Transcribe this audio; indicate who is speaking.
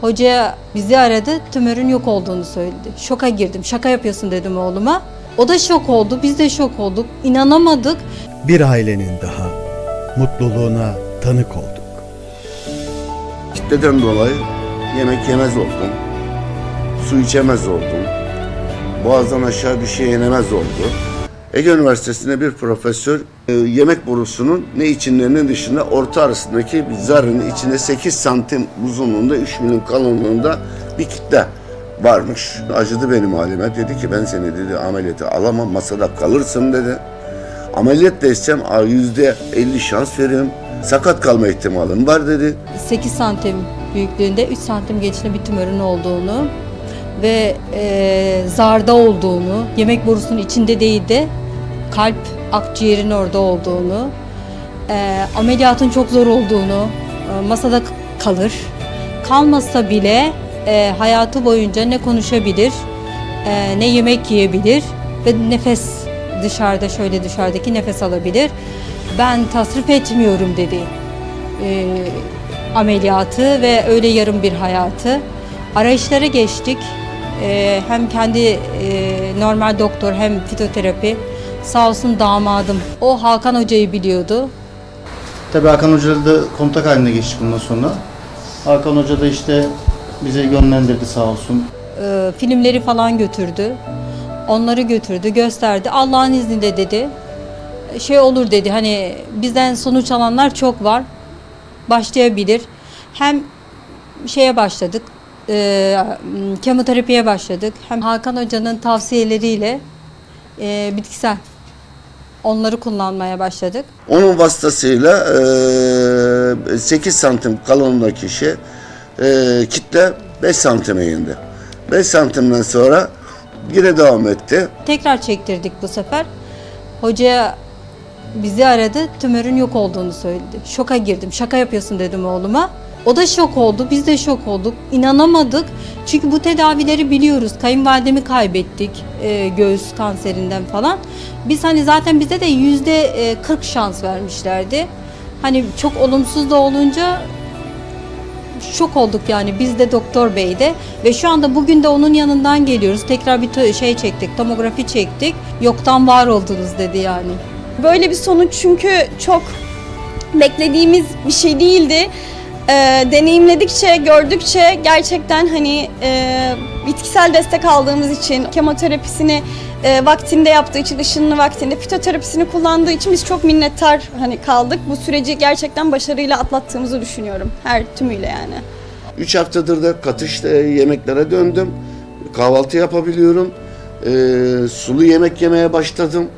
Speaker 1: Hoca bizi aradı, tümörün yok olduğunu söyledi. Şoka girdim, şaka yapıyorsun dedim oğluma. O da şok oldu, biz de şok olduk. İnanamadık.
Speaker 2: Bir ailenin daha mutluluğuna tanık olduk.
Speaker 3: Kitleden dolayı yemek yemez oldum. Su içemez oldum. Boğazdan aşağı bir şey yenemez oldu. Ege Üniversitesi'nde bir profesör e, yemek borusunun ne içinde ne dışında orta arasındaki bir zarın içinde 8 santim uzunluğunda 3 milim kalınlığında bir kitle varmış. Acıdı benim halime. Dedi ki ben seni dedi ameliyata alamam masada kalırsın dedi. Ameliyat da istem yüzde 50 şans veririm. Sakat kalma ihtimalim var dedi.
Speaker 1: 8 santim büyüklüğünde 3 santim genişliğinde bir tümörün olduğunu ve e, zarda olduğunu, yemek borusunun içinde değil de kalp, akciğerin orada olduğunu, e, ameliyatın çok zor olduğunu, e, masada kalır. Kalmasa bile e, hayatı boyunca ne konuşabilir, e, ne yemek yiyebilir ve nefes dışarıda şöyle dışarıdaki nefes alabilir. Ben tasrif etmiyorum dedi e, ameliyatı ve öyle yarım bir hayatı. Arayışlara geçtik. E, hem kendi e, normal doktor hem fitoterapi. Sağ olsun damadım. O Hakan Hoca'yı biliyordu.
Speaker 4: Tabii Hakan Hoca'yla da kontak haline geçtik bundan sonra. Hakan Hoca da işte bize yönlendirdi sağ olsun.
Speaker 1: E, filmleri falan götürdü. Onları götürdü, gösterdi. Allah'ın izniyle dedi. Şey olur dedi. Hani bizden sonuç alanlar çok var. Başlayabilir. Hem şeye başladık. E, kemoterapiye başladık. Hem Hakan Hoca'nın tavsiyeleriyle e, bitkisel onları kullanmaya başladık.
Speaker 3: Onun vasıtasıyla eee 8 santim kalınlığındaki şey kitle 5 santime indi. 5 santimden sonra yine devam etti.
Speaker 1: Tekrar çektirdik bu sefer. Hoca bizi aradı, tümörün yok olduğunu söyledi. Şoka girdim, şaka yapıyorsun dedim oğluma. O da şok oldu, biz de şok olduk. İnanamadık. Çünkü bu tedavileri biliyoruz. Kayınvalidemi kaybettik e, göğüs kanserinden falan. Biz hani zaten bize de yüzde e, 40 şans vermişlerdi. Hani çok olumsuz da olunca şok olduk yani biz de doktor bey de ve şu anda bugün de onun yanından geliyoruz. Tekrar bir şey çektik, tomografi çektik. Yoktan var oldunuz dedi yani.
Speaker 5: Böyle bir sonuç çünkü çok beklediğimiz bir şey değildi. Ee, deneyimledikçe, gördükçe gerçekten hani e, bitkisel destek aldığımız için, kemoterapisini e, vaktinde yaptığı için, ışınını vaktinde, fitoterapisini kullandığı için biz çok minnettar hani kaldık. Bu süreci gerçekten başarıyla atlattığımızı düşünüyorum her tümüyle yani.
Speaker 3: 3 haftadır da katış e, yemeklere döndüm. Kahvaltı yapabiliyorum. Eee, sulu yemek yemeye başladım.